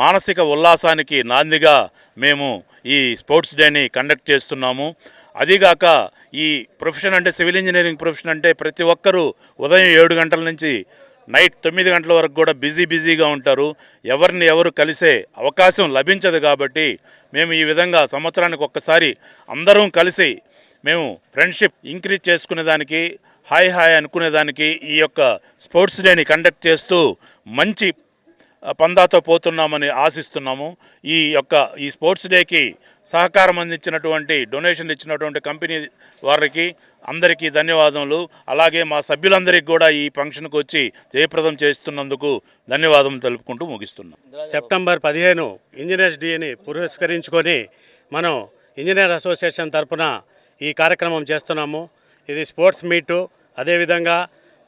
మానసిక ఉల్లాసానికి నాందిగా మేము ఈ స్పోర్ట్స్ డేని కండక్ట్ చేస్తున్నాము. అదిగాక ఈ ప్రొఫెషన్ అంటే సివిల్ ఇంజనీరింగ్ ప్రొఫెషన్ అంటే ప్రతి ఒక్కరూ ఉదయం ఏడు గంటల నుంచి నైట్ తొమ్మిది గంటల వరకు కూడా బిజీ బిజీగా ఉంటారు. ఎవరిని ఎవరు కలిసే అవకాశం లభించదు కాబట్టి మేము ఈ విధంగా సంవత్సరానికి ఒక్కసారి అందరం కలిసి మేము ఫ్రెండ్షిప్ ఇంక్రీజ్ చేసుకునేదానికి హాయ్ హాయ్ అనుకునేదానికి ఈ యొక్క స్పోర్ట్స్ డేని కండక్ట్ చేస్తూ మంచి పందాతో పోతున్నామని ఆశిస్తున్నాము. ఈ యొక్క ఈ స్పోర్ట్స్ డేకి సహకారం అందించినటువంటి డొనేషన్ ఇచ్చినటువంటి కంపెనీ వారికి అందరికీ ధన్యవాదములు. అలాగే మా సభ్యులందరికీ కూడా ఈ ఫంక్షన్కు వచ్చి జయప్రదం చేస్తున్నందుకు ధన్యవాదం తెలుపుకుంటూ ముగిస్తున్నాం. సెప్టెంబర్ పదిహేను ఇంజనీర్స్ డేని పురస్కరించుకొని మనం ఇంజనీర్ అసోసియేషన్ తరపున ఈ కార్యక్రమం చేస్తున్నాము. ఇది స్పోర్ట్స్ మీటు. అదేవిధంగా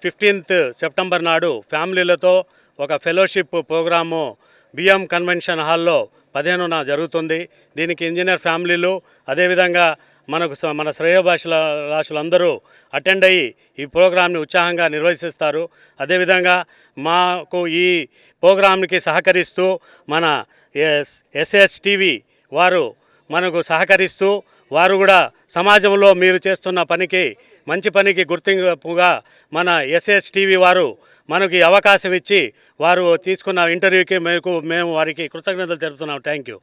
ఫిఫ్టీన్త్ సెప్టెంబర్ నాడు ఫ్యామిలీలతో ఒక ఫెలోషిప్ ప్రోగ్రాము బిఎం కన్వెన్షన్ హాల్లో పదిహేనున జరుగుతుంది. దీనికి ఇంజనీర్ ఫ్యామిలీలు అదేవిధంగా మనకు మన శ్రేయోభాషల రాశులందరూ అటెండ్ అయ్యి ఈ ప్రోగ్రాంని ఉత్సాహంగా నిర్వహిస్తారు. అదేవిధంగా మాకు ఈ ప్రోగ్రాంకి సహకరిస్తూ మన ఎస్ ఎస్ఎస్ టీవీ వారు మనకు సహకరిస్తూ వారు కూడా సమాజంలో మీరు చేస్తున్న పనికి మంచి పనికి గుర్తింపుగా మన ఎస్ఎస్ టీవీ వారు మనకి అవకాశం ఇచ్చి వారు తీసుకున్న ఇంటర్వ్యూకి మీకు మేము వారికి కృతజ్ఞతలు తెలుపుతున్నాం. Thank you